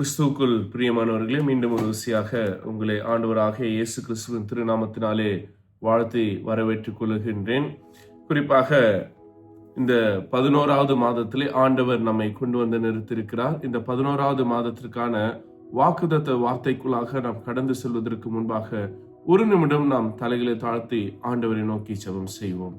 கிறிஸ்துவுக்குள் பிரியமானவர்களே மீண்டும் ஒரு ருசியாக உங்களை ஆண்டவராக இயேசு கிறிஸ்துவின் திருநாமத்தினாலே வாழ்த்தி வரவேற்றுக் கொள்கின்றேன். குறிப்பாக இந்த பதினோராவது மாதத்திலே ஆண்டவர் நம்மை கொண்டு வந்து நிறுத்தியிருக்கிறார். இந்த பதினோராவது மாதத்திற்கான வாக்குதத்த வார்த்தைக்குள்ளாக நாம் கடந்து செல்வதற்கு முன்பாக ஒரு நிமிடம் நாம் தலைகளை தாழ்த்தி ஆண்டவரை நோக்கி ஜெபம் செய்வோம்.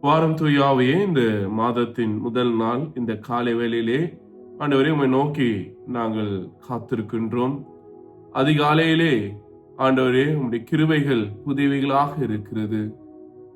வாரம் தூயாவையே இந்த மாதத்தின் முதல் நாள் இந்த காலை வேளையிலே ஆண்டவரே உம்மை நோக்கி நாங்கள் காத்திருக்கின்றோம். அதிகாலையிலே ஆண்டவரே உம்முடைய கிருவைகள் புதியவைகளாக இருக்கிறது.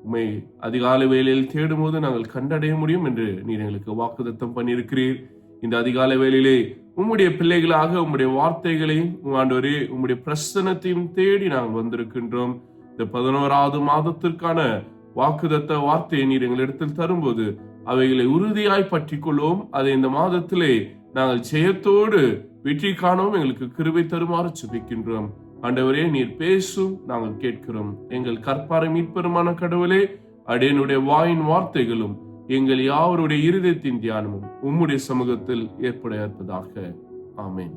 உண்மை அதிகாலை வேலையில் தேடும்போது நாங்கள் கண்டடைய முடியும் என்று நீர் எங்களுக்கு வாக்குதத்தம் பண்ணியிருக்கிறீர். இந்த அதிகாலை வேலையிலே உம்முடைய பிள்ளைகளாக உம்முடைய வார்த்தைகளையும் ஆண்டவரே உம்முடைய பிரசனத்தையும் தேடி நாங்கள் வந்திருக்கின்றோம். இந்த பதினோராவது மாதத்திற்கான வாக்குதத்த வார்த்தையை நீர் எங்களிடத்தில் தரும்போது அவைகளை உறுதியாய் பற்றிக் கொள்வோம் அதை இந்த மாதத்திலே நாங்கள் ஜெயத்தோடு வெற்றி காணவும் எங்களுக்கு கிருபை தருமாறு சுபிக்கின்றோம் ஆண்டவரே நீர் பேசும் நாங்கள் கேட்கிறோம். எங்கள் கற்பாரை மீட்பெருமான கடவுளே அடையனுடைய வாயின் வார்த்தைகளும் எங்கள் யாவருடைய இருதயத்தின் தியானமும் உம்முடைய சமூகத்தில் ஏற்பட இருப்பதாக ஆமேன்.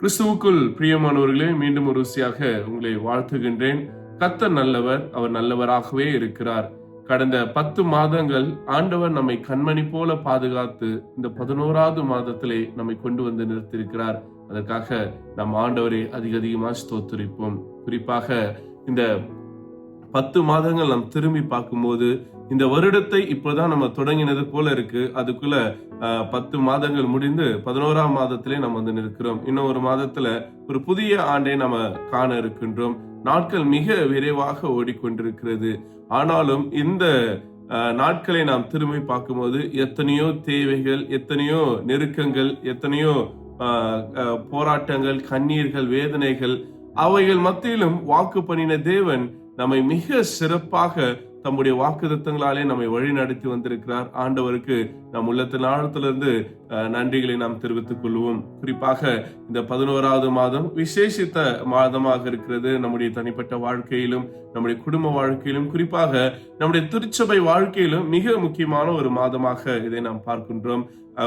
கிறிஸ்துவுக்குள் பிரியமானவர்களே மீண்டும் ஒரு ருசியாக உங்களை வாழ்த்துகின்றேன். கத்த நல்லவர் அவர் நல்லவராகவே இருக்கிறார். கடந்த பத்து மாதங்கள் ஆண்டவர் நம்மை கண்மணி போல பாதுகாத்து இந்த பதினோராவது மாதத்திலே நம்மை கொண்டு வந்து நிறுத்தியிருக்கிறார். அதற்காக நம் ஆண்டவரை அதிக அதிகமாக ஸ்தோத்தரிப்போம். குறிப்பாக இந்த பத்து மாதங்கள் நாம் திரும்பி பார்க்கும்போது இந்த வருடத்தை இப்போதான் நம்ம தொடங்கினது போல இருக்கு. அதுக்குள்ள பத்து மாதங்கள் முடிந்து பதினோராம் மாதத்திலே நம்ம வந்து நிற்கிறோம். இன்னும் ஒரு மாதத்துல ஒரு புதிய ஆண்டை நம்ம காண இருக்கின்றோம். நாட்கள் மிக விரைவாக ஓடிக்கொண்டிருக்கிறது. ஆனாலும் இந்த நாட்களை நாம் திரும்பி பார்க்கும்போது எத்தனையோ தேவைகள் எத்தனையோ நெருக்கங்கள் எத்தனையோ போராட்டங்கள் கண்ணீர்கள் வேதனைகள் அவைகள் மத்தியிலும் வாக்கு பண்ணின தேவன் நம்மை மிக சிறப்பாக தம்முடைய வாக்குதத்தங்களாலே நம்மை வழி நடத்தி வந்திருக்கிறார். ஆண்டவருக்கு நம் உள்ளத்தின் ஆழத்திலிருந்து நன்றிகளை நாம் தெரிவித்துக் கொள்வோம். குறிப்பாக இந்த பதினோராவது மாதம் விசேஷித்த மாதமாக இருக்கிறது. நம்முடைய தனிப்பட்ட வாழ்க்கையிலும் நம்முடைய குடும்ப வாழ்க்கையிலும் குறிப்பாக நம்முடைய திருச்சபை வாழ்க்கையிலும் மிக முக்கியமான ஒரு மாதமாக இதை நாம் பார்க்கின்றோம்.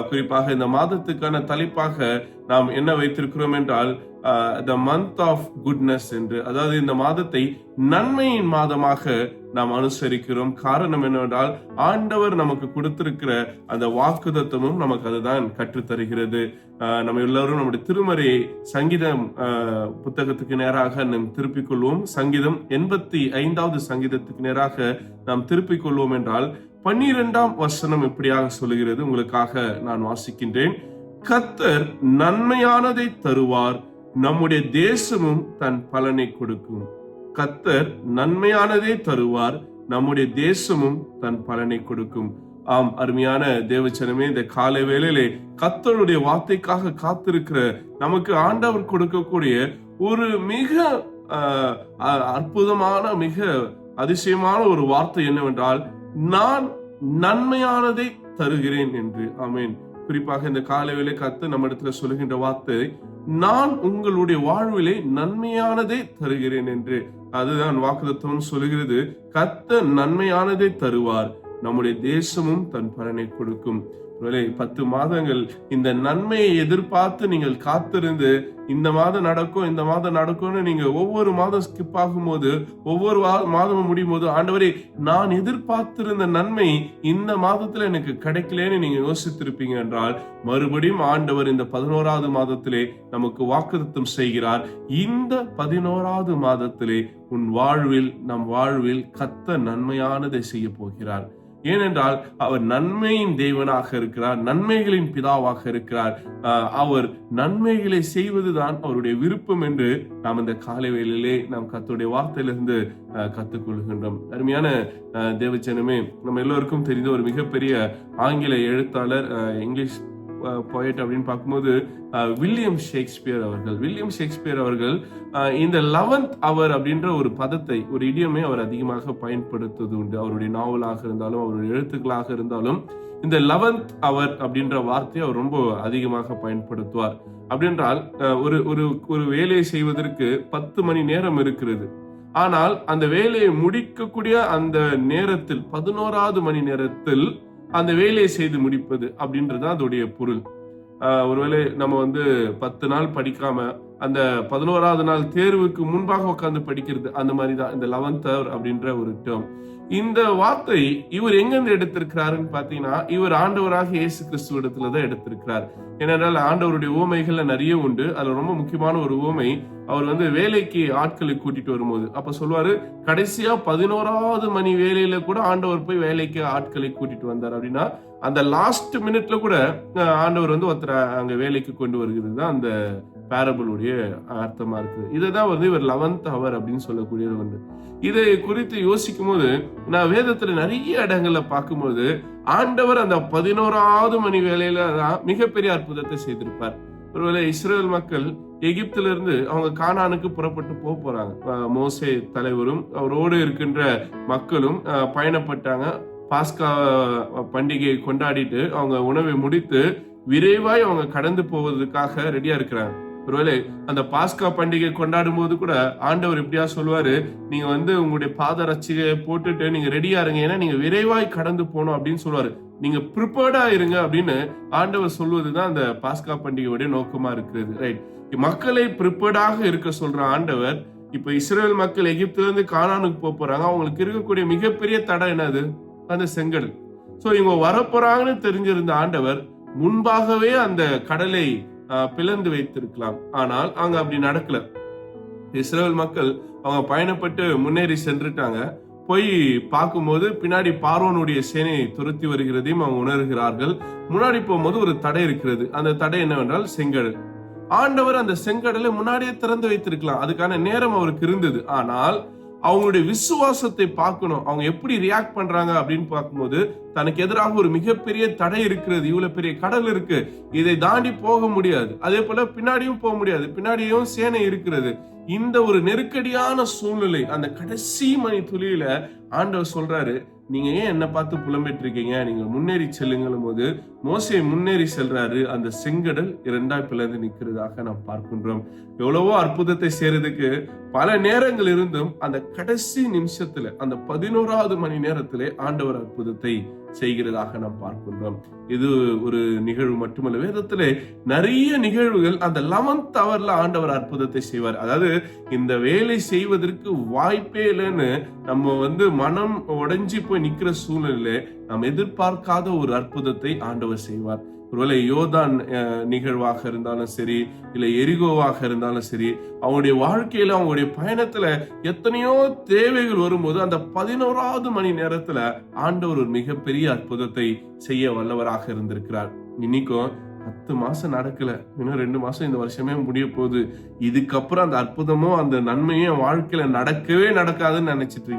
குறிப்பாக இந்த மாதத்துக்கான தலைப்பாக நாம் என்ன வைத்திருக்கிறோம் என்றால் த மந்த் ஆஃப் குட்னஸ் என்று அதாவது இந்த மாதத்தை நன்மையின் மாதமாக நாம் அனுசரிக்கிறோம். காரணம் என்னவென்றால் ஆண்டவர் நமக்கு கொடுத்திருக்கிற அந்த வாக்குதத்தமும் நமக்கு அதுதான் கற்றுத்தருகிறது. ஆஹ் நம்ம எல்லாரும் நம்முடைய திருமறை சங்கீதம் ஆஹ் புத்தகத்துக்கு நேராக நாம் திருப்பிக் கொள்வோம் சங்கீதம் எண்பத்தி ஐந்தாவது சங்கீதத்துக்கு நேராக நாம் திருப்பிக் கொள்வோம் என்றால் பன்னிரெண்டாம் வசனம் இப்படியாக சொல்லுகிறது? உங்களுக்காக நான் வாசிக்கின்றேன். கத்தர் நன்மையானதை தருவார் நம்முடைய தேசமும் தன் பலனை கொடுக்கும். கத்தர் நன்மையானதே தருவார் நம்முடைய தேசமும் தன் பலனை கொடுக்கும். ஆம் அருமையான தேவச்சனமே இந்த காலை வேளையிலே கத்தருடைய வார்த்தைக்காக காத்திருக்கிற நமக்கு ஆண்டவர் கொடுக்கக்கூடிய ஒரு மிக அ- அற்புதமான மிக அதிசயமான ஒரு வார்த்தை என்னவென்றால் நான் நன்மையானதை தருகிறேன் என்று. ஆமென். குறிப்பாக இந்த காலை கத்து நம்ம இடத்துல சொல்லுகின்ற வார்த்தை நான் உங்களுடைய வாழ்விலே நன்மையானதை தருகிறேன் என்று. அதுதான் வாக்குதத்துவம் சொல்லுகிறது. கத்த நன்மையானதை தருவார். நம்முடைய தேசமும் தன் பலனை கொடுக்கும். பத்து மாதங்கள் இந்த நன்மையை எதிர்பார்த்து நீங்கள் காத்திருந்து இந்த மாதம் நடக்கும் இந்த மாதம் நடக்கும்னு நீங்க ஒவ்வொரு மாதம் ஸ்கிப் ஆகும்போது ஒவ்வொரு மாதமும் முடியும் போது ஆண்டவரே நான் எதிர்பார்த்திருந்த நன்மை இந்த மாதத்துல எனக்கு கிடைக்கலன்னு நீங்க யோசித்திருப்பீங்க என்றால் மறுபடியும் ஆண்டவர் இந்த பதினோராவது மாதத்திலே நமக்கு வாக்குத்தம் செய்கிறார். இந்த பதினோராவது மாதத்திலே உன் வாழ்வில் நம் வாழ்வில் கத்த நன்மையானதை செய்ய போகிறார். ஏனென்றால் அவர் நன்மையின் தேவனாக இருக்கிறார் நன்மைகளின் பிதாவாக இருக்கிறார். ஆஹ் அவர் நன்மைகளை செய்வதுதான் அவருடைய விருப்பம் என்று நாம் இந்த காலை வேளையிலே நாம் கத்துடைய வார்த்தையிலிருந்து கற்றுக்கொள்கின்றோம். அருமையான ஆஹ் தேவச்சனமே நம்ம எல்லோருக்கும் தெரிந்த ஒரு மிகப்பெரிய ஆங்கில எழுத்தாளர் இங்கிலீஷ் போயட் அப்படின்னு பார்க்கும்போது வில்லியம் ஷேக்ஸ்பியர் அவர்கள் வில்லியம் ஷேக்ஸ்பியர் அவர்கள் இந்த லெவன்த் அவர் அப்படின்ற ஒரு பதத்தை ஒரு இடியமே அவர் அதிகமாக பயன்படுத்துவது உண்டு. அவருடைய நாவலாக இருந்தாலும் அவருடைய எழுத்துக்களாக இருந்தாலும் இந்த லெவன்த் அவர் அப்படின்ற வார்த்தையை அவர் ரொம்ப அதிகமாக பயன்படுத்துவார். அப்படின்றால் ஒரு ஒரு ஒரு வேலையை செய்வதற்கு பத்து மணி நேரம் இருக்கிறது. ஆனால் அந்த வேலையை முடிக்கக்கூடிய அந்த நேரத்தில் பதினோராவது மணி நேரத்தில் அந்த வேலையை செய்து முடிப்பது அப்படின்றது தான் அதோடைய பொருள். ஒருவேளை நம்ம வந்து பத்து நாள் படிக்காம அந்த பதினோராவது நாள் தேர்வுக்கு முன்பாக உட்காந்து படிக்கிறது அந்த மாதிரி தான் இந்த லெவன்த் அவர் அப்படின்ற ஒரு டேர்ம் இந்த வார்த்தை இவர் எங்கிருந்து எடுத்திருக்கிறாருன்னு பாத்தீங்கன்னா இவர் ஆண்டவராக இயேசு கிறிஸ்துவ இடத்துல தான் எடுத்திருக்கிறார். ஏனென்றால் ஆண்டவருடைய ஊமைகள்ல நிறைய உண்டு. அதுல ரொம்ப முக்கியமான ஒரு ஊமை அவர் வந்து வேலைக்கு ஆட்களை கூட்டிட்டு வரும்போது. அப்ப சொல்லுவாரு கடைசியா பதினோராவது மணி வேலையில கூட ஆண்டவர் போய் வேலைக்கு ஆட்களை கூட்டிட்டு வந்தார். அப்படின்னா அந்த லாஸ்ட் மினிட்ல கூட ஆண்டவர் வந்து ஒருத்தரை அங்க வேலைக்கு கொண்டு வருகிறது. தான் அந்த பேரபிளுடைய அர்த்தமா இருக்குது. இதுதான் வந்து இவர் லெவன்த் அவர் அப்படின்னு சொல்லக்கூடியது ஒன்று இதை குறித்து யோசிக்கும் போது நான் வேதத்துல நிறைய இடங்கள்ல பார்க்கும்போது ஆண்டவர் அந்த பதினோராவது மணி வேலையில தான் மிகப்பெரிய அற்புதத்தை செய்திருப்பார். ஒருவேளை இஸ்ரேல் மக்கள் எகிப்தில இருந்து அவங்க கானானுக்கு புறப்பட்டு போக போறாங்க. மோசே தலைவரும் அவரோடு இருக்கின்ற மக்களும் பயணப்பட்டாங்க. பாஸ்கா பண்டிகையை கொண்டாடிட்டு அவங்க உணவை முடித்து விரைவாய் அவங்க கடந்து போவதற்காக ரெடியா இருக்கிறாங்க. ஒருவேளை அந்த பாஸ்கா பண்டிகை கொண்டாடும் போது கூட ஆண்டவர் இப்படியா சொல்லுவாரு நீங்க வந்து உங்களுடைய பாதரட்சியை போட்டுட்டு நீங்க ரெடியா இருங்க. ஏன்னா நீங்க விரைவாய் கடந்து போகணும் அப்படின்னு சொல்லுவாரு. நீங்க ப்ரிப்பேர்டா இருங்க அப்படின்னு ஆண்டவர் சொல்வதுதான் அந்த பாஸ்கா பண்டிகையுடைய நோக்கமா இருக்கிறது. ரைட் மக்களை ப்ரிப்பேர்டாக இருக்க சொல்ற ஆண்டவர் இப்ப இஸ்ரேல் மக்கள் எகிப்துல இருந்து காணானுக்கு போக போறாங்க. அவங்களுக்கு இருக்கக்கூடிய மிகப்பெரிய தடை என்னது? அந்த செங்கல் ஸோ இவங்க வரப்போறாங்கன்னு தெரிஞ்சிருந்த ஆண்டவர் முன்பாகவே அந்த கடலை பிளந்து வைத்திருக்கலாம். ஆனால் அங்க அப்படி நடக்கல. இஸ்ரேல் மக்கள் அவங்க பயணப்பட்டு முன்னேறி சென்றுட்டாங்க. போய் பார்க்கும்போது பின்னாடி பார்வனுடைய சேனையை துரத்தி வருகிறதையும் அவங்க உணர்கிறார்கள். முன்னாடி போகும்போது ஒரு தடை இருக்கிறது. அந்த தடை என்னவென்றால் செங்கடல். ஆண்டவர் அந்த செங்கடலை முன்னாடியே திறந்து வைத்திருக்கலாம். அதுக்கான நேரம் அவருக்கு இருந்தது. ஆனால் அவங்களுடைய விசுவாசத்தை பார்க்கணும். அவங்க எப்படி ரியாக்ட் பண்றாங்க அப்படின்னு பார்க்கும்போது தனக்கு எதிராக ஒரு மிகப்பெரிய தடை இருக்கிறது. இவ்வளவு பெரிய கடல் இருக்கு. இதை தாண்டி போக முடியாது. அதே போல பின்னாடியும் போக முடியாது. பின்னாடியும் சேனை இருக்கிறது. இந்த ஒரு நெருக்கடியான சூழ்நிலை அந்த கடைசி மணி துளியில ஆண்டவர் சொல்றாரு நீங்க ஏன் என்ன பார்த்து புலம்பிட்டு இருக்கீங்க நீங்க முன்னேறி செல்லுங்களும் போது மோசே முன்னேறி செல்றாரு. அந்த செங்கடல் இரண்டாய் பிளந்து நிற்கிறதாக நாம் பார்க்கின்றோம். எவ்வளவோ அற்புதத்தை செய்யறதுக்கு பல நேரங்கள் இருந்தும் அந்த கடைசி நிமிஷத்துல அந்த பதினோராவது மணி நேரத்திலே ஆண்டவர் அற்புதத்தை செய்கிறதாக நாம் பார்க்கின்றோம். இது ஒரு நிகழ்வு மட்டுமல்ல வேதத்திலே நிறைய நிகழ்வுகள் அந்த லெவன்த் அவர்ல ஆண்டவர் அற்புதத்தை செய்வார். அதாவது இந்த வேலை செய்வதற்கு வாய்ப்பே இல்லைன்னு நம்ம வந்து மனம் உடைஞ்சு போய் நிக்கிற சூழ்நிலையில நாம் எதிர்பார்க்காத ஒரு அற்புதத்தை ஆண்டவர் செய்வார். ஒருவேளை யோதான் நிகழ்வாக இருந்தாலும் சரி இல்லை எரிகோவாக இருந்தாலும் சரி அவங்களுடைய வாழ்க்கையில அவங்களுடைய பயணத்துல எத்தனையோ தேவைகள் வரும்போது அந்த பதினோராவது மணி நேரத்துல ஆண்டவர் ஒரு மிகப்பெரிய அற்புதத்தை செய்ய வல்லவராக இருந்திருக்கிறார். இன்னைக்கும் பத்து மாசம் நடக்கல. இன்னும் ரெண்டு மாசம் இந்த வருஷமே முடிய போகுது. இதுக்கப்புறம் அந்த அற்புதமும் அந்த நன்மையும் வாழ்க்கையில நடக்கவே நடக்காதுன்னு நினைச்சிட்டு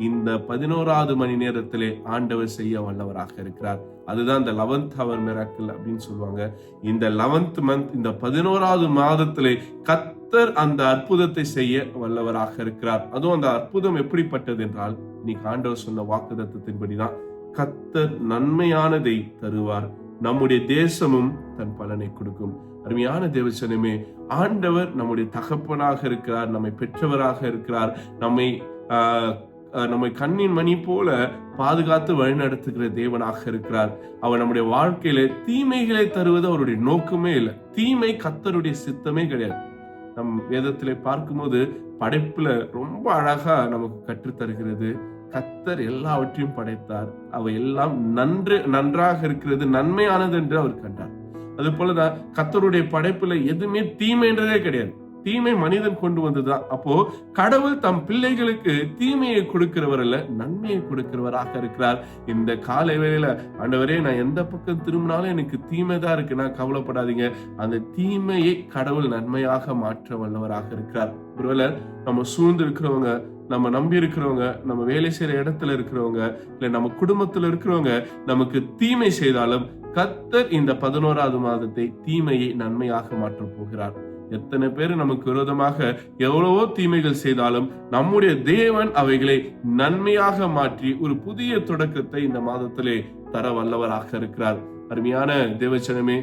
இந்த பதினோராவது மணி நேரத்திலே ஆண்டவர் செய்ய வல்லவராக இருக்கிறார். அதுதான் இந்த லெவன்த் ஹவர் மிராக்கிள் அப்படின்னு சொல்லுவாங்க. இந்த லெவன்த் மந்த் இந்த பதினோராவது மாதத்திலே கத்தர் அந்த அற்புதத்தை செய்ய வல்லவராக இருக்கிறார். அதுவும் அந்த அற்புதம் எப்படிப்பட்டது என்றால் இன்னைக்கு ஆண்டவர் சொன்ன வாக்குதத்தின்படிதான் கத்தர் நன்மையானதை தருவார். நம்முடைய தேசமும் தன் பலனை கொடுக்கும். அருமையான தேவசனமே ஆண்டவர் நம்முடைய தகப்பனாக இருக்கிறார் நம்மை பெற்றவராக இருக்கிறார் நம்மை ஆஹ், நம்மை கண்ணின் மணி போல பாதுகாத்து வழிநடத்துகிற தேவனாக இருக்கிறார். அவர் நம்முடைய வாழ்க்கையில தீமைகளை தருவது அவருடைய நோக்கமே இல்லை. தீமை கத்தருடைய சித்தமே கிடையாது. நம் வேதத்திலே பார்க்கும்போது படைப்புல ரொம்ப அழகா நமக்கு கற்றுத் தருகிறது கத்தர் எல்லாவற்றையும் படைத்தார். அவை எல்லாம் நன்று நன்றாக இருக்கிறது நன்மையானது என்று அவர் கண்டார். அது போலதான் கத்தருடைய படைப்புல எதுவுமே தீமைன்றதே கிடையாது. தீமை மனிதன் கொண்டு வந்ததுதான் அப்போ கடவுள் தம் பிள்ளைகளுக்கு தீமையை கொடுக்கிறவர் அல்ல நன்மையை கொடுக்கிறவராக இருக்கிறார். இந்த காலை வேளையில ஆண்டவரே நான் எந்த பக்கம் திரும்பினாலும் எனக்கு தீமை தான் இருக்கு. நான் கவலைப்படாதீங்க. அந்த தீமையை கடவுள் நன்மையாக மாற்ற வல்லவராக இருக்கிறார். ஒருவேளை நம்ம சூழ்ந்து இருக்கிறவங்க நம்ம நம்பி இருக்கிறவங்க நம்ம வேலை செய்யற இடத்துல இருக்கிறவங்க இல்ல நம்ம குடும்பத்துல இருக்கிறவங்க நமக்கு தீமை செய்தாலும் கத்தர் இந்த பதினோராவது மாதத்தை தீமையை நன்மையாக மாற்றப் போகிறார். எத்தனை பேர் நமக்கு விரோதமாக எவ்வளவோ தீமைகள் செய்தாலும் நம்முடைய தேவன் அவைகளை நன்மையாக மாற்றி ஒரு புதிய தொடக்கத்தை இந்த மாதத்திலே தர வல்லவராக இருக்கிறார். அருமையான தேவச்சனமே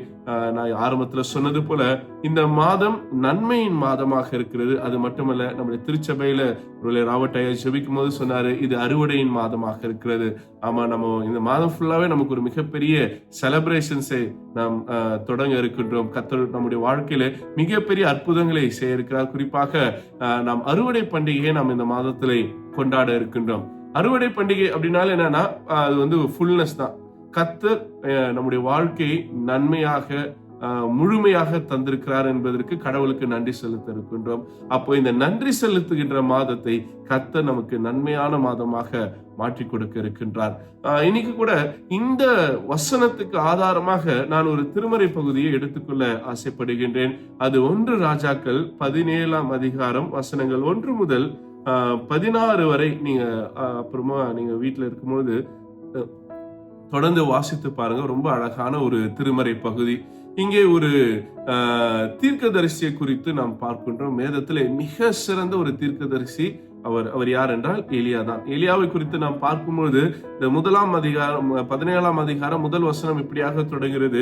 நான் ஆரம்பத்துல சொன்னது போல இந்த மாதம் நன்மையின் மாதமாக இருக்கிறது. அது மட்டுமல்ல நம்முடைய திருச்சபையில ஒருவேளை ராபர்ட் ஐயா ஜெபிக்கும் போது சொன்னாரு இது அறுவடையின் மாதமாக இருக்கிறது. ஆமா நம்ம இந்த மாதம் ஃபுல்லாவே நமக்கு ஒரு மிகப்பெரிய செலப்ரேஷன்ஸை நாம் தொடங்க இருக்கின்றோம். கத்தர் நம்முடைய வாழ்க்கையில மிகப்பெரிய அற்புதங்களை செய்ய இருக்கிறார். குறிப்பாக நாம் அறுவடை பண்டிகையை நாம் இந்த மாதத்திலே கொண்டாட இருக்கின்றோம். அறுவடை பண்டிகை அப்படின்னால என்னன்னா அது வந்து ஃபுல்னஸ் தான். கத்தர் நம்முடைய வாழ்க்கையை நன்மையாக முழுமையாக தந்திருக்கிறார் என்பதற்கு கடவுளுக்கு நன்றி செலுத்த இருக்கின்றோம் அப்போ இந்த நன்றி செலுத்துகின்ற மாதத்தை கத்த நமக்கு நன்மையான மாதமாக மாற்றி கொடுக்க இருக்கின்றார். ஆஹ், இன்னைக்கு கூட இந்த வசனத்துக்கு ஆதாரமாக நான் ஒரு திருமறை பகுதியை எடுத்துக்கொள்ள ஆசைப்படுகின்றேன். அது ஒன்று ராஜாக்கள் பதினேழாம் அதிகாரம் வசனங்கள் ஒன்று முதல் ஆஹ், பதினாறு வரை நீங்க அப்புறமா நீங்க வீட்டில் இருக்கும்பொழுது தொடர்ந்து வாசித்து பாருங்க. ரொம்ப அழகான ஒரு திருமறை பகுதி. இங்கே ஒரு ஆஹ், தீர்க்கதரிசியை குறித்து நாம் பார்க்கின்றோம். வேதத்திலே மிக சிறந்த ஒரு தீர்க்கதரிசி அவர் அவர் யார் என்றால் எலியா தான். எலியாவை குறித்து நாம் பார்க்கும்பொழுது இந்த முதலாம் அதிகாரம் பதினேழாம் அதிகாரம் முதல் வசனம் இப்படியாக தொடங்குகிறது.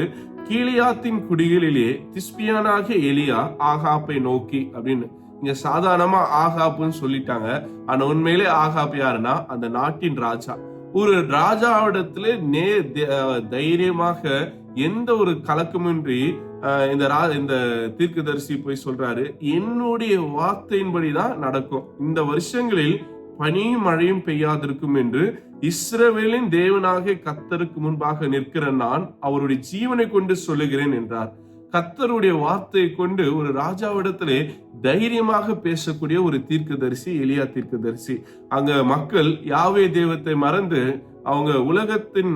கீழியாத்தின் குடிகளிலே திஸ்பியானாக எலியா ஆகாப்பை நோக்கி அப்படின்னு. இங்க சாதாரணமா ஆகாப்புன்னு சொல்லிட்டாங்க. ஆனா உண்மையிலே ஆகாப் யாருன்னா அந்த நாட்டின் ராஜா. ஒரு ராஜாவிடத்துல நே தைரியமாக எந்த ஒரு கலக்கமின்றி ஆஹ், இந்த ரா இந்த தீர்க்கதரிசி போய் சொல்றாரு என்னுடைய வார்த்தையின்படிதான் நடக்கும். இந்த வருஷங்களில் பனியும் மழையும் பெய்யாதிருக்கும் என்று இஸ்ரவேலின் தேவனாக கத்தருக்கு முன்பாக நிற்கிற நான் அவருடைய ஜீவனை கொண்டு சொல்லுகிறேன் என்றார். கத்தருடைய வார்த்தையை கொண்டு ஒரு ராஜாவிடத்திலே தைரியமாக பேசக்கூடிய ஒரு தீர்க்கதரிசி எலியா தீர்க்கதரிசி. அங்க மக்கள் யாவே தெய்வத்தை மறந்து அவங்க உலகத்தின்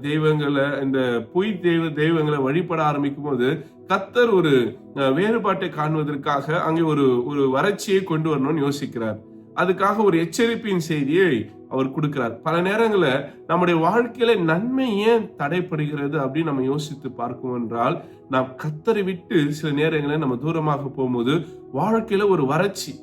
தெய்வங்களை இந்த பொய் தெய்வ தெய்வங்களை வழிபட ஆரம்பிக்கும் போது கத்தர் ஒரு அஹ், வேறுபாட்டை காண்பதற்காக அங்கே ஒரு ஒரு வறட்சியை கொண்டு வரணும்னு யோசிக்கிறார். அதுக்காக ஒரு எச்சரிப்பின் செய்தியை அவர் கொடுக்கிறார். பல நேரங்களில் நம்முடைய வாழ்க்கையில நன்மை ஏன் தடைப்படுகிறது அப்படின்னு நம்ம யோசித்து பார்க்கும் என்றால் நாம் கத்தரை விட்டு சில நேரங்களில் நம்ம தூரமாக போகும்போது வாழ்க்கையில ஒரு வறட்சி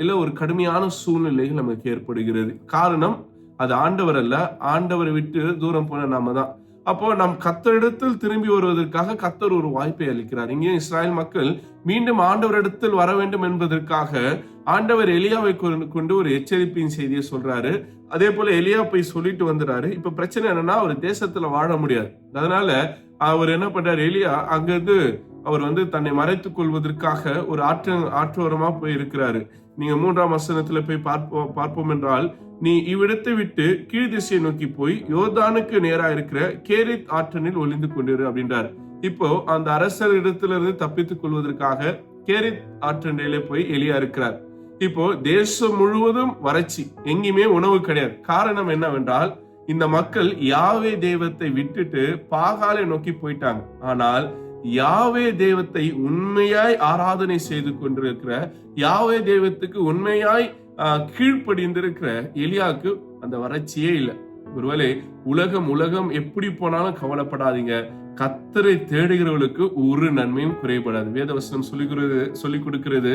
இல்லை ஒரு கடுமையான சூழ்நிலைகள் நமக்கு ஏற்படுகிறது. காரணம் அது ஆண்டவர் அல்ல. ஆண்டவரை விட்டு தூரம் போன நாம தான். அப்போ நாம் கத்தரிடத்தில் திரும்பி வருவதற்காக கத்தர் ஒரு வாய்ப்பை அளிக்கிறார். இங்கே இஸ்ராயல் மக்கள் மீண்டும் ஆண்டவரிடத்தில் வர வேண்டும் என்பதற்காக ஆண்டவர் எலியாவை கொண்டு- கொண்டு ஒரு எச்சரிப்பின் செய்தியை சொல்றாரு. அதே போல எலியா போய் சொல்லிட்டு வந்துறாரு. இப்ப பிரச்சனை என்னன்னா அவர் தேசத்துல வாழ முடியாது. அதனால அவர் என்ன பண்றாரு? எலியா அங்கிருந்து அவர் வந்து தன்னை மறைத்துக் கொள்வதற்காக ஒரு ஆற்று ஆற்றோரமா போய் இருக்கிறாரு. நீங்க மூன்றாம் வசனத்துல போய் பார்ப்போம் பார்ப்போம் என்றால் நீ இவ்விடத்தை விட்டு கீழ் திசையை நோக்கி போய் யோர்தானுக்கு நேரா இருக்கிற கேரித் ஆற்றனில் ஒளிந்து கொண்டிரு அப்படின்றார். இப்போ அந்த அரசர் இடத்திலிருந்து தப்பித்துக் கொள்வதற்காக கேரித் ஆற்றனிலே போய் எலியா இருக்கிறார். இப்போ தேசம் முழுவதும் வறட்சி. எங்கேயுமே உணவு கிடையாது. காரணம் என்னவென்றால் இந்த மக்கள் யாவே தெய்வத்தை விட்டுட்டு பாகாலை நோக்கி போயிட்டாங்க. ஆனால் யாவே தெய்வத்தை உண்மையாய் ஆராதனை செய்து கொண்டிருக்கிற யாவே தெய்வத்துக்கு உண்மையாய் ஆஹ், கீழ்ப்படிந்திருக்கிற எலியாவுக்கு அந்த வறட்சியே இல்லை. ஒருவேளை உலகம் உலகம் எப்படி போனாலும் கவலைப்படாதீங்க. கத்தரை தேடுகிறவர்களுக்கு ஒரு நன்மையும் குறைபடாது. வேதவசனம் சொல்லிக்கிறது சொல்லிக் கொடுக்கிறது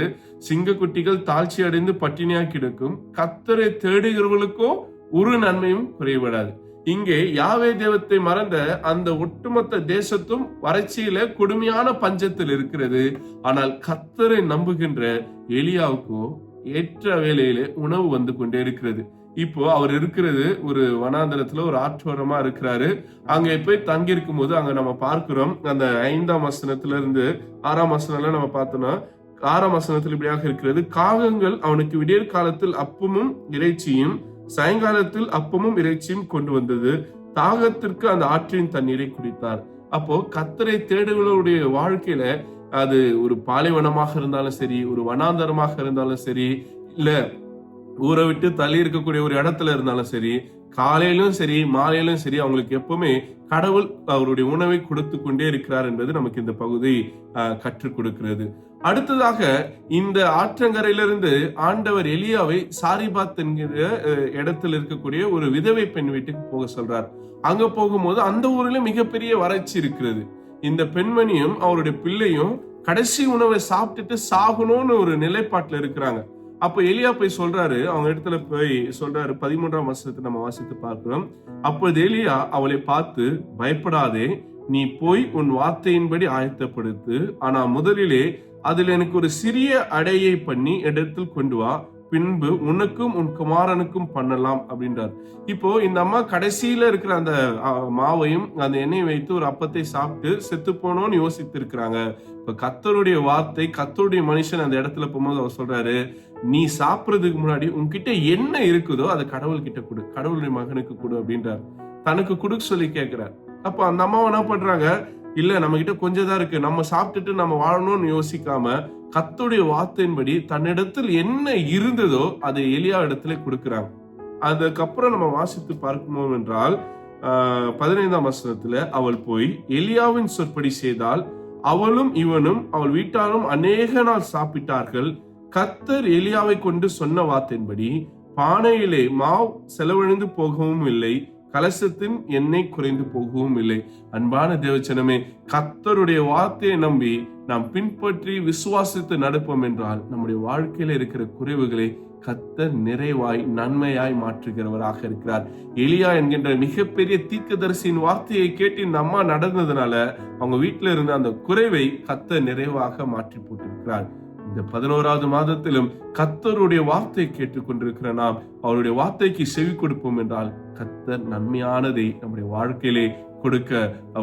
சிங்கக்குட்டிகள் தாழ்ச்சி அடைந்து பட்டினியா கிடக்கும். கத்தரை தேடுகிறவர்களுக்கும் ஒரு நன்மையும் குறைபடாது. இங்கே யாவே தெய்வத்தை மறந்த அந்த ஒட்டுமொத்த தேசத்தும் வறட்சியில கொடுமையான பஞ்சத்தில் இருக்கிறது. ஆனால் கத்தரை நம்புகின்ற எலியாவுக்கோ ஏற்ற வேலையிலே உணவு வந்து கொண்டே இருக்கிறது. இப்போ அவர் இருக்கிறது ஒரு வனாந்தரத்துல ஒரு ஆற்றோரமா இருக்கிறாரு. அங்க போய் தங்கி இருக்கும் போது அங்க நம்ம பார்க்கிறோம் அந்த ஐந்தாம் வசனத்துல இருந்து ஆறாம் வசனம்ல நம்ம பார்த்தோம்னா ஆறாம் வசனத்தில் இப்படியாக இருக்கிறது காகங்கள் அவனுக்கு விடியற் காலத்தில் அப்பமும் இறைச்சியும் சாயங்காலத்தில் அப்பமும் இறைச்சியும் கொண்டு வந்தது. தாகத்திற்கு அந்த ஆற்றின் தண்ணீரை குடித்தார். அப்போ கத்தரை தேடுகளுடைய வாழ்க்கையில அது ஒரு பாலைவனமாக இருந்தாலும் சரி ஒரு வனாந்தரமாக இருந்தாலும் சரி இல்ல ஊரை விட்டு தள்ளி இருக்கக்கூடிய ஒரு இடத்துல இருந்தாலும் சரி காலையிலும் சரி மாலையிலும் சரி அவங்களுக்கு எப்பவுமே கடவுள் அவருடைய உணவை கொடுத்து கொண்டே இருக்கிறார் என்பது நமக்கு இந்த பகுதி கற்றுக் கொடுக்கிறது. அடுத்ததாக இந்த ஆற்றங்கரையிலிருந்து ஆண்டவர் எலியாவை சாரிபாத் என்கிற அஹ், இருக்கக்கூடிய ஒரு விதவை பெண் வீட்டுக்கு போக சொல்றார். அங்க போகும்போது அந்த ஊர்ல மிகப்பெரிய வறட்சி இருக்கிறது. இந்த பெண்மணியும் அவருடைய பிள்ளையும் கடைசி உணவை சாப்பிட்டுட்டு சாகணும்னு ஒரு நிலைப்பாட்டில் இருக்கிறாங்க. அப்ப எலியா போய் சொல்றாரு அவங்க இடத்துல போய் சொல்றாரு பதிமூன்றாம் வருஷத்தை நம்ம வாசித்து பார்க்கிறோம். அப்போது எலியா அவளை பார்த்து பயப்படாதே நீ போய் உன் வார்த்தையின்படி ஆயத்தப்படுத்து. ஆனா முதலிலே அதில் எனக்கு ஒரு சிறிய அடையை பண்ணி இடத்தில் கொண்டு வா. பின்பு உனக்கும் உன் குமாரனுக்கும் பண்ணலாம் அப்படின்றார். இப்போ இந்த அம்மா கடைசியில இருக்கிற அந்த மாவையும் அந்த எண்ணெயை வைத்து ஒரு அப்பத்தை சாப்பிட்டு செத்து போனோம்னு யோசித்து இருக்கிறாங்க இப்ப கத்தருடைய வார்த்தை கத்தருடைய மனுஷன் அந்த இடத்துல போகும்போது அவர் சொல்றாரு நீ சாப்பிட்றதுக்கு முன்னாடி உன்கிட்ட என்ன இருக்குதோ அதை கடவுள்கிட்ட கொடு. கடவுளுடைய மகனுக்கு கொடு அப்படின்றார். தனக்கு கொடுக்க சொல்லி கேட்கிறார். அப்போ அந்த அம்மாவை என்ன பண்றாங்க? இல்ல நம்ம கிட்ட கொஞ்சம் தான் இருக்கு. நம்ம சாப்பிட்டுட்டு நம்ம வாழணும்னு யோசிக்காம கத்துடைய வார்த்தையின்படி தன்னிடத்தில் என்ன இருந்ததோ அதை எளியா இடத்துல கொடுக்குறாங்க அதுக்கப்புறம் நம்ம வாசித்து பார்க்கணும் என்றால் ஆஹ், பதினைந்தாம் வசனத்துல அவள் போய் எலியாவின் சொற்படி செய்தால் அவளும் இவனும் அவள் வீட்டாரும் அநேக நாள் சாப்பிட்டார்கள். கத்தர் எலியாவை கொண்டு சொன்ன வார்த்தையின்படி பானையிலே மாவு செலவழிந்து போகவும் இல்லை கலசத்தின் எண்ணெய் குறைந்து போகவும் இல்லை. அன்பான தேவச்சனமே கத்தருடைய வார்த்தையை நம்பி நாம் பின்பற்றி விசுவாசித்து நடப்போம் என்றால் நம்முடைய வாழ்க்கையில இருக்கிற குறைவுகளை கத்தர் நிறைவாய் நன்மையாய் மாற்றுகிறவராக இருக்கிறார். எலியா என்கின்ற மிகப்பெரிய தீர்க்கதரிசியின் வார்த்தையை கேட்டு இந்த அம்மா நடந்ததுனால அவங்க வீட்டில இருந்த அந்த குறைவை கத்தர் நிறைவாக மாற்றி போட்டிருக்கிறார். இந்த பதினோராவது மாதத்திலும் கத்தருடைய வார்த்தை கேட்டுக்கொண்டிருக்கிற நாம் அவருடைய வார்த்தைக்கு செவி கொடுப்போம் என்றால் கத்தர் நன்மையானதை நம்முடைய வாழ்க்கையிலே கொடுக்க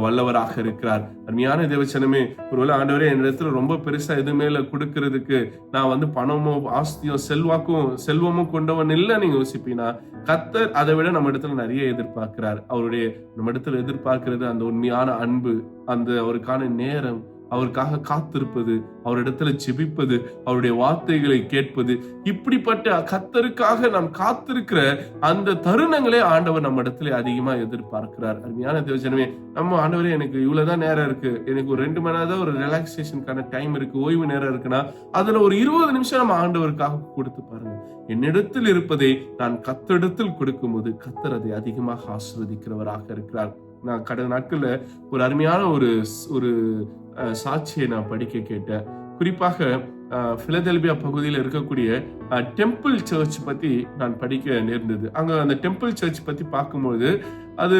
வல்லவராக இருக்கிறார். அருமையான தேவச்சனமே ஒருவேளை ஆண்டவரே என்னிடத்துல ரொம்ப பெருசா எதுவுமே இல்லை கொடுக்கறதுக்கு நான் வந்து பணமோ ஆஸ்தியும் செல்வாக்கும் செல்வமும் கொண்டவன் இல்லை நீங்க யோசிப்பீனா கத்தர் அதை விட நம்ம இடத்துல நிறைய எதிர்பார்க்கிறார். அவருடைய நம்ம இடத்துல எதிர்பார்க்கிறது அந்த உண்மையான அன்பு அந்த அவருக்கான நேரம் அவருக்காக காத்திருப்பது அவரிடத்துல செபிப்பது அவருடைய வார்த்தைகளை கேட்பது. இப்படிப்பட்ட கத்தருக்காக நாம் காத்திருக்கிற அந்த தருணங்களே ஆண்டவர் நம்ம இடத்துல அதிகமா எதிர்பார்க்கிறார். அருமையான தேவஜனமே நம்ம ஆண்டவரே எனக்கு இவ்வளவுதான் நேரம் இருக்கு. எனக்கு ஒரு ரெண்டு மணி நேரம் ஒரு ரிலாக்ஸேஷனுக்கான டைம் இருக்கு. ஓய்வு நேரம் இருக்குன்னா அதுல ஒரு இருபது நிமிஷம் நம்ம ஆண்டவருக்காக கொடுத்து பாருங்க. என்னிடத்தில் இருப்பதை நான் கத்தரிடத்தில் கொடுக்கும்போது கத்தர் அதை அதிகமாக ஆசிர்வதிக்கிறவராக இருக்கிறார். நான் கடந்த நாட்களில் ஒரு அருமையான ஒரு ஒரு சாட்சியை நான் படிக்க கேட்டேன். குறிப்பாக ஃபிலதெல்பியா பகுதியில் இருக்கக்கூடிய டெம்பிள் சர்ச் பத்தி நான் படிக்க நேர்ந்தது. அங்க அந்த டெம்பிள் சர்ச் பத்தி பார்க்கும்போது அது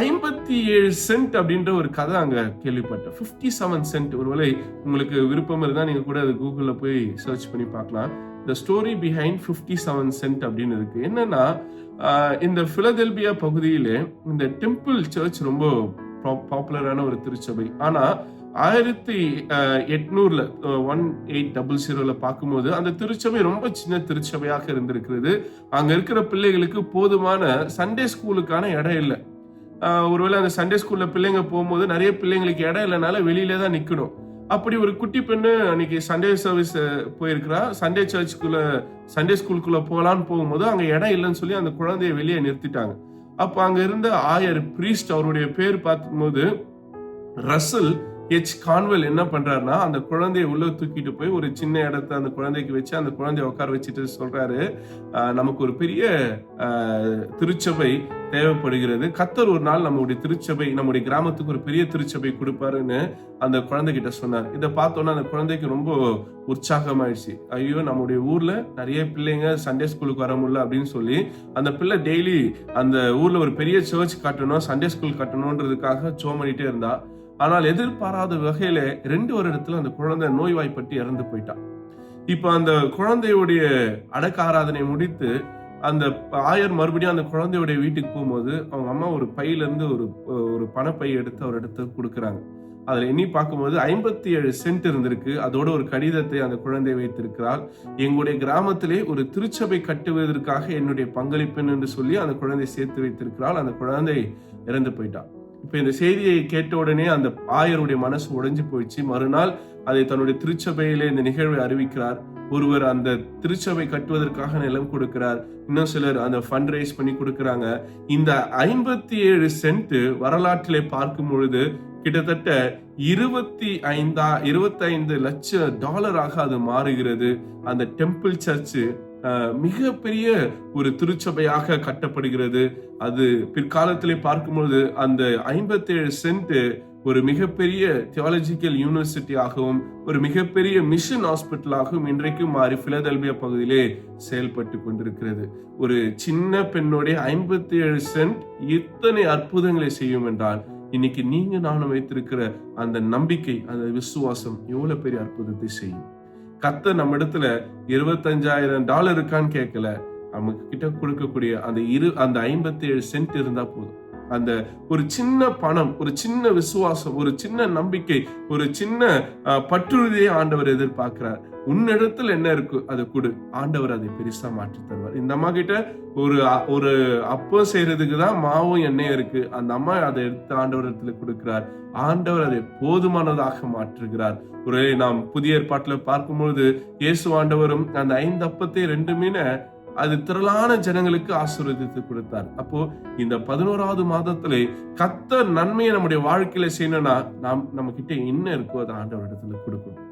ஐம்பத்தி ஏழு சென்ட் அப்படின்ற ஒரு கதை அங்கே கேள்விப்பட்டேன். 57 செவன் சென்ட் ஒருவேளை உங்களுக்கு விருப்பம் இருந்தால் நீங்க கூட அது கூகுளில் போய் சர்ச் பண்ணி பார்க்கலாம். The story behind 57 seven cent அப்படின்னு இருக்கு. என்னன்னா இந்த பிலதெல்பியா பகுதியிலே இந்த டெம்பிள் சர்ச் ரொம்ப பாப்புலரான ஒரு திருச்சபை. ஆனா ஆயிரத்தி எட்நூறுல ஒன் எயிட் டபுள் ஜீரோல பார்க்கும்போது அந்த திருச்சபை ரொம்ப சின்ன திருச்சபையாக இருந்திருக்கிறது. அங்க இருக்கிற பிள்ளைகளுக்கு போதுமான சண்டே ஸ்கூலுக்கான இடம் இல்லை. ஒருவேளை அந்த சண்டே ஸ்கூல்ல பிள்ளைங்க போகும்போது நிறைய பிள்ளைங்களுக்கு இடம் இல்லைனால வெளியில தான் நிக்கணும். அப்படி ஒரு குட்டி பெண்ணு அன்னைக்கு சண்டே சர்வீஸ் போயிருக்கிறா. சண்டே சர்ச்சுக்குள்ள சண்டே ஸ்கூலுக்குள்ள போகலான்னு போகும்போது அங்க இடம் இல்லைன்னு சொல்லி அந்த குழந்தைய வெளியே நிறுத்திட்டாங்க. அப்ப அங்க இருந்த ஆயர் பிரீஸ்ட் அவருடைய பேர் பார்க்கும்போது ரசல் ஹெச் கான்வெல் என்ன பண்றாருன்னா அந்த குழந்தையை உள்ள தூக்கிட்டு போய் ஒரு சின்ன இடத்த அந்த குழந்தைக்கு வச்சு அந்த குழந்தைய உட்கார வச்சுட்டு சொல்றாரு. நமக்கு ஒரு பெரிய திருச்சபை தேவைப்படுகிறது. கத்தர் ஒரு நாள் நம்முடைய திருச்சபை நம்முடைய கிராமத்துக்கு ஒரு பெரிய திருச்சபை கொடுப்பாருன்னு அந்த குழந்தைகிட்ட சொன்னார். இதை பார்த்தோன்னா அந்த குழந்தைக்கு ரொம்ப உற்சாகமாயிடுச்சு. ஐயோ நம்முடைய ஊர்ல நிறைய பிள்ளைங்க சண்டே ஸ்கூலுக்கு வர முடியல அப்படின்னு சொல்லி அந்த பிள்ளை டெய்லி அந்த ஊர்ல ஒரு பெரிய சர்ச் கட்டணும் சண்டே ஸ்கூல் கட்டணுன்றதுக்காக பண்ணிட்டே இருந்தா. ஆனால் எதிர்பாராத வகையில ரெண்டு வருடத்துல அந்த குழந்தை நோய்வாய்ப்பட்டு இறந்து போயிட்டான். இப்ப அந்த குழந்தையுடைய அடக்க ஆராதனை முடித்து அந்த ஆயர் மறுபடியும் அந்த குழந்தையுடைய வீட்டுக்கு போகும்போது அவங்க அம்மா ஒரு பையில இருந்து ஒரு ஒரு பணப்பை எடுத்து அவர் இடத்துக்கு கொடுக்குறாங்க. அதுல எண்ணி பார்க்கும்போது ஐம்பத்தி ஏழு சென்ட் இருந்திருக்கு. அதோட ஒரு கடிதத்தை அந்த குழந்தை வைத்திருக்கிறாள். எங்களுடைய கிராமத்திலே ஒரு திருச்சபை கட்டுவதற்காக என்னுடைய பங்களிப்பெண் என்று சொல்லி அந்த குழந்தை சேர்த்து வைத்திருக்கிறாள். அந்த குழந்தை இறந்து போயிட்டான். இப்போ இந்த செய்தியை கேட்ட உடனே அந்த ஆயருடைய மனசு உடைஞ்சு போயிடுச்சு. மறுநாள் அதை தன்னுடைய திருச்சபையிலே இந்த நிகழ்வை அறிவிக்கிறார். ஒருவர் அந்த திருச்சபை கட்டுவதற்காக நிலம் கொடுக்கிறார். இன்னும் சிலர் அந்த ஃபண்ட் ரைஸ் பண்ணி கொடுக்குறாங்க. இந்த ஐம்பத்தி ஏழு சென்ட் வரலாற்றிலே பார்க்கும் பொழுது கிட்டத்தட்ட இருபத்தி ஐந்தா இருபத்தைந்து லட்சம் டாலராக அது மாறுகிறது. அந்த டெம்பிள் சர்ச்சு மிகப்பெரிய ஒரு திருச்சபையாக கட்டப்படுகிறது. அது பிற்காலத்திலே பார்க்கும்பொழுது அந்த ஐம்பத்தேழு சென்ட் ஒரு மிகப்பெரிய தியாலஜிக்கல் யூனிவர்சிட்டியாகவும் ஒரு மிகப்பெரிய மிஷன் ஹாஸ்பிட்டலாகவும் இன்றைக்கும் மாறி பிலதெல்பியா பகுதியிலே செயல்பட்டு கொண்டிருக்கிறது. ஒரு சின்ன பெண்ணுடைய ஐம்பத்தி ஏழு சென்ட் இத்தனை அற்புதங்களை செய்யும் என்றால் இன்னைக்கு நீங்க நானும் வைத்திருக்கிற அந்த நம்பிக்கை அந்த விசுவாசம் எவ்வளவு பெரிய அற்புதத்தை செய்யும். கத்த நம்ம இடத்துல இருபத்தஞ்சாயிரம் டாலர் இருக்கான்னு கேட்கல. நமக்கு கிட்ட கொடுக்கக்கூடிய அந்த இரு அந்த ஐம்பத்தி ஏழு சென்ட் இருந்தா போதும். அந்த ஒரு சின்ன பணம் ஒரு சின்ன விசுவாசம் ஒரு சின்ன நம்பிக்கை ஒரு சின்ன பற்றுறுதியை ஆண்டவர் எதிர்பார்க்கிறார். உன்னிடத்தில் என்ன இருக்கு அதை கொடு. ஆண்டவர் அதை பெருசா மாற்றி தருவார். இந்த அம்மா கிட்ட ஒரு ஒரு அப்பம் செய்யறதுக்கு தான் மாவும் எண்ணெயும் இருக்கு. அந்த அம்மா அதை எடுத்து ஆண்டவரத்துல கொடுக்கிறார். ஆண்டவர் அதை போதுமானதாக மாற்றுகிறார். ஒரு நாம் புதிய ஏற்பாட்டுல பார்க்கும்பொழுது இயேசு ஆண்டவரும் அந்த ஐந்து அப்பத்தை ரெண்டுமே அது திரளான ஜனங்களுக்கு ஆசீர்வதித்து கொடுத்தார். அப்போ இந்த பதினோராவது மாதத்திலே கத்த நன்மையை நம்முடைய வாழ்க்கையில செய்யணும்னா நாம் நம்ம கிட்ட என்ன இருக்கோ அதை ஆண்டவர் இடத்துல கொடுக்கணும்.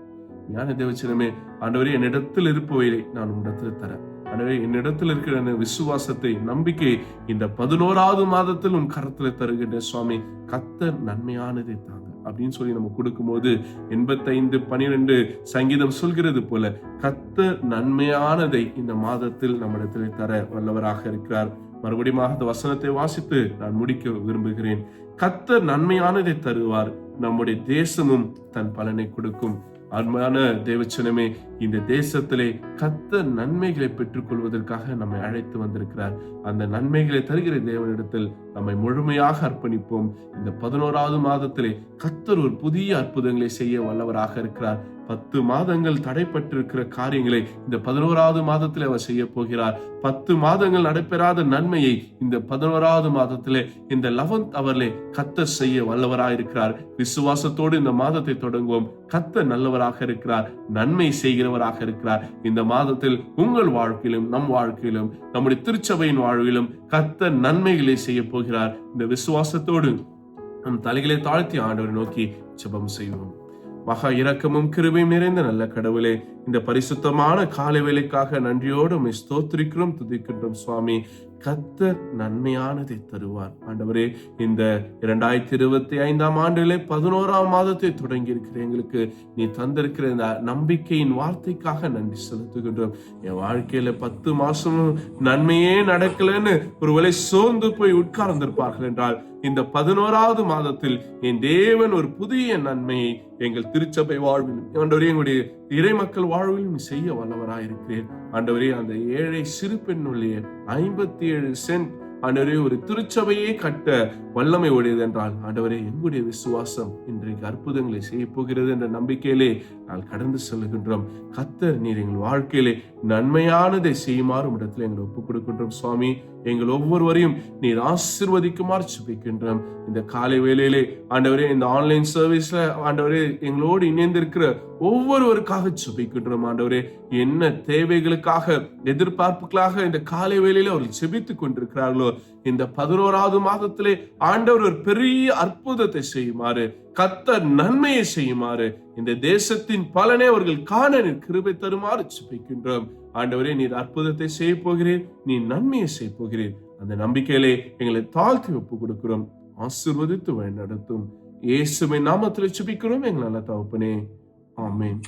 ஞான தேவச்சனமே ஆண்டவரே என்னிடத்தில் இருப்பவையை நான் உன்னிடத்தில் தரேன். ஆண்டவரே என்னிடத்தில் இருக்கிற விசுவாசத்தை நம்பிக்கை இந்த பதினோராவது மாதத்தில் உன் கரத்துல தருகின்ற சுவாமி கத்த நன்மையானதை தாங்க. அப்படின்னு சொல்லி நம்ம கொடுக்கும்போது எண்பத்தைந்து பனிரெண்டு சங்கீதம் சொல்கிறது போல கத்த நன்மையானதை இந்த மாதத்தில் நம்மிடத்தில் தர வல்லவராக இருக்கிறார். மறுபடியும் அந்த வசனத்தை வாசித்து நான் முடிக்க விரும்புகிறேன். கத்த நன்மையானதை தருவார். நம்முடைய தேசமும் தன் பலனை கொடுக்கும். அன்பான தேவச்சனமே இந்த தேசத்திலே கத்த நன்மைகளை பெற்றுக்கொள்வதற்காக நம்மை அழைத்து வந்திருக்கிறார். அந்த நன்மைகளை தருகிற தேவனிடத்தில் நம்மை முழுமையாக அர்ப்பணிப்போம். இந்த பதினோராவது மாதத்திலே கத்தர் ஒரு புதிய அற்புதங்களை செய்ய வல்லவராக இருக்கிறார். பத்து மாதங்கள் தடைப்பட்டிருக்கிற காரியங்களை இந்த பதினோராவது மாதத்திலே அவர் செய்ய போகிறார். பத்து மாதங்கள் நடைபெறாத நன்மையை இந்த பதினோராவது மாதத்திலே இந்த லெவன்த் அவர்லே கத்த செய்ய வல்லவராயிருக்கிறார் விசுவாசத்தோடு இந்த மாதத்தை தொடங்குவோம். கத்த நல்லவராக இருக்கிறார். நன்மை செய்கிறவராக இருக்கிறார். இந்த மாதத்தில் உங்கள் வாழ்க்கையிலும் நம் வாழ்க்கையிலும் நம்முடைய திருச்சபையின் வாழ்விலும் கத்த நன்மைகளை செய்ய போகிறார். இந்த விசுவாசத்தோடு நம் தலைகளை தாழ்த்தி ஆண்டவரை நோக்கி ஜெபம் செய்வோம். மகா இரக்கமும் கிருபையும் நிறைந்த நல்ல கடவுளே இந்த பரிசுத்தமான காலை வேலைக்காக நன்றியோடு உம்மை ஸ்தோத்திரிக்கிறோம் துதிக்கின்றோம் சுவாமி. கத்தர் நன்மையானதை தருவார். ஆண்டவரே இந்த இரண்டாயிரத்தி இருபத்தி ஐந்தாம் ஆண்டிலே பதினோராம் மாதத்தை தொடங்கி இருக்கிற எங்களுக்கு நீ தந்திருக்கிற இந்த நம்பிக்கையின் வார்த்தைக்காக நன்றி செலுத்துகின்றோம். என் வாழ்க்கையில பத்து மாசமும் நன்மையே நடக்கலன்னு ஒருவேளை சோர்ந்து போய் உட்கார்ந்திருப்பார்கள் என்றால் இந்த பதினோராவது மாதத்தில் என் தேவன் ஒரு புதிய நன்மையை எங்கள் திருச்சபை வாழ்வில் ஆண்டவரே எங்களுடைய இறை மக்கள் வாழ்விலும் செய்ய வல்லவராயிருக்கிறேன். ஆண்டவரே அந்த ஏழை சிறு பெண்ணுள்ளே ஐம்பத்தி ஏழு சென்ட் ஆண்டவரே ஒரு திருச்சபையே கட்ட வல்லமை உடையது என்றால் ஆண்டவரே எங்களுடைய விசுவாசம் இன்றைக்கு அற்புதங்களை செய்ய போகிறது என்ற நம்பிக்கையிலே நாங்கள் கடந்து செல்கின்றோம் கத்தர் நீர் எங்கள் வாழ்க்கையிலே நன்மையானதை செய்யுமாறு இடத்துல எங்களை ஒப்புக் கொடுக்கின்றோம் சுவாமி. எங்கள் ஒவ்வொருவரையும் நீர் ஆசிர்வதிக்குமாறு சுபிக்கின்றோம் இந்த காலை வேலையிலே ஆண்டவரே இந்த ஆன்லைன் சர்வீஸ்ல ஆண்டவரே எங்களோடு இணைந்திருக்கிற ஒவ்வொருவருக்காக சுபிக்கின்றோம் ஆண்டவரே. என்ன தேவைகளுக்காக எதிர்பார்ப்புகளாக இந்த காலை வேலையில அவர்கள் செபித்துக் கொண்டிருக்கிறார்களோ இந்த பதினோராவது மாதத்திலே ஆண்டவர் ஒரு பெரிய அற்புதத்தை செய்யுமாறு கத்த நன்மையை செய்யுமாறு இந்த தேசத்தின் பலனை அவர்கள் காண கிருபை தருமாறு சுபிக்கின்றோம் ஆண்டவரே நீர் அற்புதத்தை செய்ய போகிறீர் நீ நன்மையை செய்ய போகிறீர் அந்த நம்பிக்கையிலே எங்களை தாழ்த்தி ஒப்பு கொடுக்கிறோம் ஆசிர்வதித்து வழி நடத்தும் இயேசுமை நாமத்தில் சுபிக்கிறோம் எங்கள் நல்ல தகப்பனே. ஆமேன்.